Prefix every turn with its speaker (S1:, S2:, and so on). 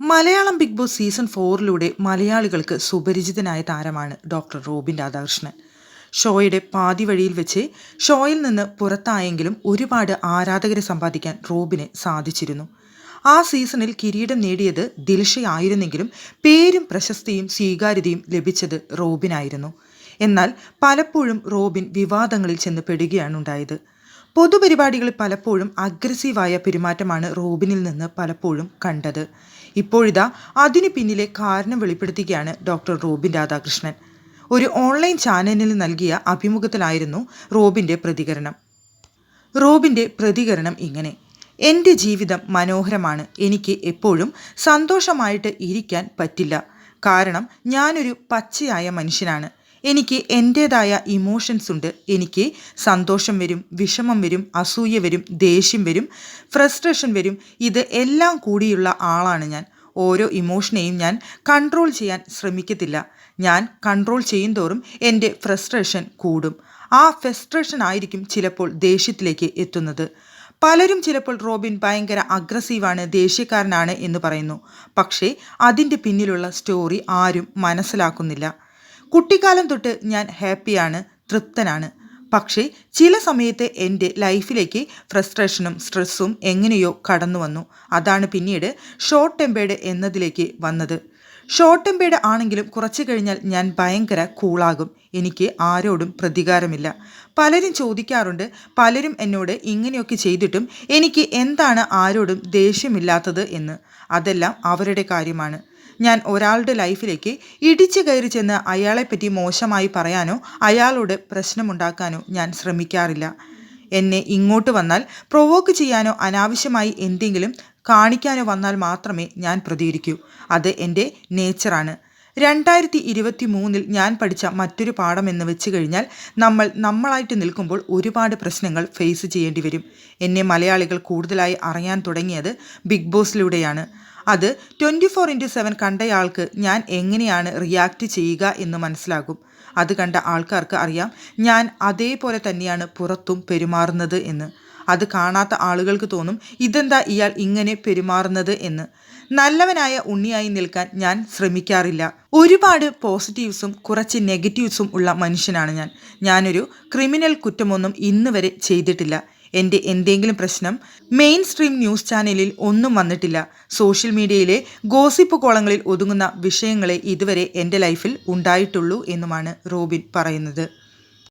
S1: Malayalam big boss season ഫോറിലൂടെ മലയാളികൾക്ക് സുപരിചിതനായ താരമാണ് ഡോക്ടർ റോബിൻ രാധാകൃഷ്ണൻ. ഷോയുടെ പാതി വഴിയിൽ വെച്ച് ഷോയിൽ നിന്ന് പുറത്തായെങ്കിലും ഒരുപാട് ആരാധകരെ സമ്പാദിക്കാൻ റോബിന് സാധിച്ചിരുന്നു. ആ സീസണിൽ കിരീടം നേടിയത് ദിൽഷയായിരുന്നെങ്കിലും പേരും പ്രശസ്തിയും സ്വീകാര്യതയും ലഭിച്ചത് റോബിനായിരുന്നു. എന്നാൽ പലപ്പോഴും റോബിൻ വിവാദങ്ങളിൽ ചെന്ന് പെടുകയാണ് ഉണ്ടായത്. പൊതുപരിപാടികളിൽ പലപ്പോഴും അഗ്രസീവായ പെരുമാറ്റമാണ് റോബിനിൽ നിന്ന് പലപ്പോഴും കണ്ടത്. ഇപ്പോഴിതാ അതിനു പിന്നിലെ കാരണം വെളിപ്പെടുത്തുകയാണ് ഡോക്ടർ റോബിൻ രാധാകൃഷ്ണൻ. ഒരു ഓൺലൈൻ ചാനലിൽ നൽകിയ അഭിമുഖത്തിലായിരുന്നു റോബിന്റെ പ്രതികരണം. റോബിന്റെ പ്രതികരണം ഇങ്ങനെ. എന്റെ ജീവിതം മനോഹരമാണ്. എനിക്ക് എപ്പോഴും സന്തോഷമായിട്ട് ഇരിക്കാൻ പറ്റില്ല. കാരണം ഞാനൊരു പച്ചയായ മനുഷ്യനാണ്. എനിക്ക് എന്റേതായ ഇമോഷൻസ് ഉണ്ട്. എനിക്ക് സന്തോഷം വരും വിഷമം വരും അസൂയ വരും ദേഷ്യം വരും ഫ്രസ്ട്രേഷൻ വരും. ഇത് എല്ലാം കൂടിയുള്ള ആളാണ് ഞാൻ. ഓരോ ഇമോഷനെയും ഞാൻ കൺട്രോൾ ചെയ്യാൻ ശ്രമിക്കത്തില്ല. ഞാൻ കൺട്രോൾ ചെയ്യും തോറും എന്റെ ഫ്രസ്ട്രേഷൻ കൂടും. ആ ഫ്രസ്ട്രേഷൻ ആയിരിക്കും ചിലപ്പോൾ ദേഷ്യത്തിലേക്ക് എത്തുന്നത്. പലരും ചിലപ്പോൾ റോബിൻ ഭയങ്കര അഗ്രസീവാണ് ദേഷ്യക്കാരനാണ് എന്ന് പറയുന്നു. പക്ഷേ അതിന്റെ പിന്നിലുള്ള സ്റ്റോറി ആരും മനസ്സിലാക്കുന്നില്ല. കുട്ടിക്കാലം തൊട്ട് ഞാൻ ഹാപ്പിയാണ് തൃപ്തനാണ്. പക്ഷേ ചില സമയത്ത് എന്റെ ലൈഫിലേക്ക് ഫ്രസ്ട്രേഷനും സ്ട്രെസ്സും എങ്ങനെയോ കടന്നു വന്നു. അതാണ് പിന്നീട് ഷോർട്ട് ടെമ്പേഡ് എന്നതിലേക്ക് വന്നത്. ഷോർട്ട് ടെമ്പേഡ് ആണെങ്കിലും കുറച്ച് കഴിഞ്ഞാൽ ഞാൻ ഭയങ്കര കൂളാകും. എനിക്ക് ആരോടും പ്രതികാരമില്ല. പലരും ചോദിക്കാറുണ്ട് പലരും എന്നോട് ഇങ്ങനെയൊക്കെ ചെയ്തിട്ടും എനിക്ക് എന്താണ് ആരോടും ദേഷ്യമില്ലാത്തത് എന്ന്. അതെല്ലാം അവരുടെ കാര്യമാണ്. ഞാൻ ഒരാളുടെ ലൈഫിലേക്ക് ഇടിച്ചു കയറി ചെന്ന് അയാളെപ്പറ്റി മോശമായി പറയാനോ അയാളോട് പ്രശ്നമുണ്ടാക്കാനോ ഞാൻ ശ്രമിക്കാറില്ല. എന്നെ ഇങ്ങോട്ട് വന്നാൽ പ്രൊവോക്ക് ചെയ്യാനോ അനാവശ്യമായി എന്തെങ്കിലും കാണിക്കാനോ വന്നാൽ മാത്രമേ ഞാൻ പ്രതികരിക്കൂ. അത് എന്റെ നേച്ചറാണ് രണ്ടായിരത്തി ഇരുപത്തി മൂന്നിൽ ഞാൻ പഠിച്ച മറ്റൊരു പാഠം എന്ന് വെച്ച് കഴിഞ്ഞാൽ നമ്മൾ നമ്മളായിട്ട് നിൽക്കുമ്പോൾ ഒരുപാട് പ്രശ്നങ്ങൾ ഫേസ് ചെയ്യേണ്ടി വരും. എന്നെ മലയാളികൾ കൂടുതലായി അറിയാൻ തുടങ്ങിയത് ബിഗ് ബോസിലൂടെയാണ് അത് ട്വന്റി ഫോർ ഇന്റു സെവൻ കണ്ടയാൾക്ക് ഞാൻ എങ്ങനെയാണ് റിയാക്ട് ചെയ്യുക എന്ന് മനസ്സിലാകും. അത് കണ്ട ആൾക്കാർക്ക് അറിയാം ഞാൻ അതേപോലെ തന്നെയാണ് പുറത്തും പെരുമാറുന്നത് എന്ന്. അത് കാണാത്ത ആളുകൾക്ക് തോന്നും ഇതെന്താ ഇയാൾ ഇങ്ങനെ പെരുമാറുന്നത് എന്ന്. നല്ലവനായ ഉണ്ണിയായി നിൽക്കാൻ ഞാൻ ശ്രമിക്കാറില്ല. ഒരുപാട് പോസിറ്റീവ്സും കുറച്ച് നെഗറ്റീവ്സും ഉള്ള മനുഷ്യനാണ് ഞാൻ. ഞാനൊരു ക്രിമിനൽ കുറ്റമൊന്നും ഇന്ന് വരെ ചെയ്തിട്ടില്ല. എന്റെ എന്തെങ്കിലും പ്രശ്നം മെയിൻ സ്ട്രീം ന്യൂസ് ചാനലിൽ ഒന്നും വന്നിട്ടില്ല. സോഷ്യൽ മീഡിയയിലെ ഗോസിപ്പ് കോളങ്ങളിൽ ഒതുങ്ങുന്ന വിഷയങ്ങളെ ഇതുവരെ എന്റെ ലൈഫിൽ ഉണ്ടായിട്ടുള്ളൂ എന്നുമാണ് റോബിൻ പറയുന്നത്.